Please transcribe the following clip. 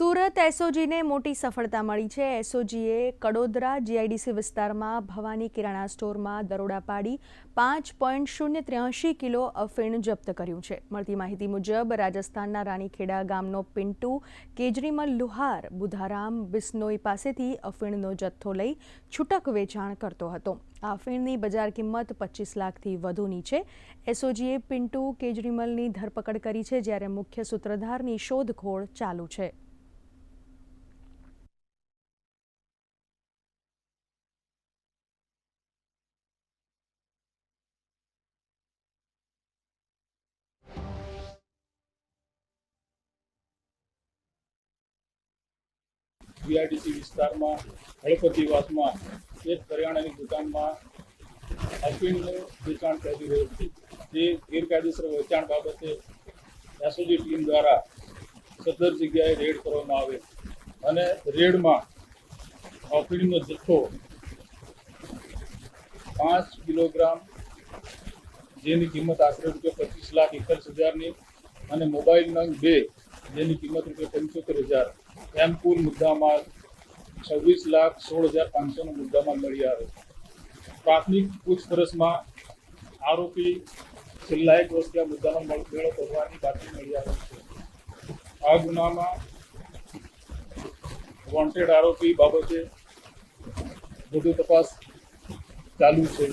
સુરત એસઓજીને મોટી સફળતા મળી છે. એસઓજીએ કડોદરા જીઆઈડીસી વિસ્તારમાં ભવાની કિરાણા સ્ટોરમાં દરોડા પાડી પાંચ પોઈન્ટ શૂન્ય ત્ર્યાસી કિલો અફીણ જપ્ત કર્યું છે. મળતી માહિતી મુજબ, રાજસ્થાનના રાણીખેડા ગામનો પિન્ટુ, કેજરીમલ લુહાર, બુધારામ, બિસ્નોઈ પાસેથી અફીણનો જથ્થો લઈ છૂટક વેચાણ કરતો હતો. આ અફીણની બજાર કિંમત પચીસ લાખથી વધુની છે. એસઓજીએ પિન્ટુ કેજરીમલની ધરપકડ કરી છે, જ્યારે મુખ્ય સૂત્રધારની શોધખોળ ચાલુ છે. જીઆઈડીસી વિસ્તારમાં હળપતિવાસમાં એક કરિયાણાની દુકાનમાં અફીણનું વેચાણ કરી રહ્યું છે. જે ગેરકાયદેસર વેચાણ બાબતે એસઓજી ટીમ દ્વારા સત્તર જગ્યાએ રેડ કરવામાં આવે અને રેડમાં અફીણનો જથ્થો પાંચ કિલોગ્રામ, જેની કિંમત આશરે રૂપિયા પચીસ લાખ એકત્રીસ હજારની અને મોબાઈલ નંગ બે જેની કિંમત રૂપિયા પંચોતેર હજાર. એમ કુલ મુદ્દામાલ છવ્વીસ લાખ સોળ હજાર પાંચસોનો મુદ્દામાલ મળી આવે પ્રાથમિક પૂછપરછમાં આરોપી છેલ્લા એક વર્ષથી આ મુદ્દાનો મળ- મેળો કરવાની બાતમી મળી આવે છે. આ ગુનામાં વોન્ટેડ આરોપી બાબતે વધુ તપાસ ચાલુ છે.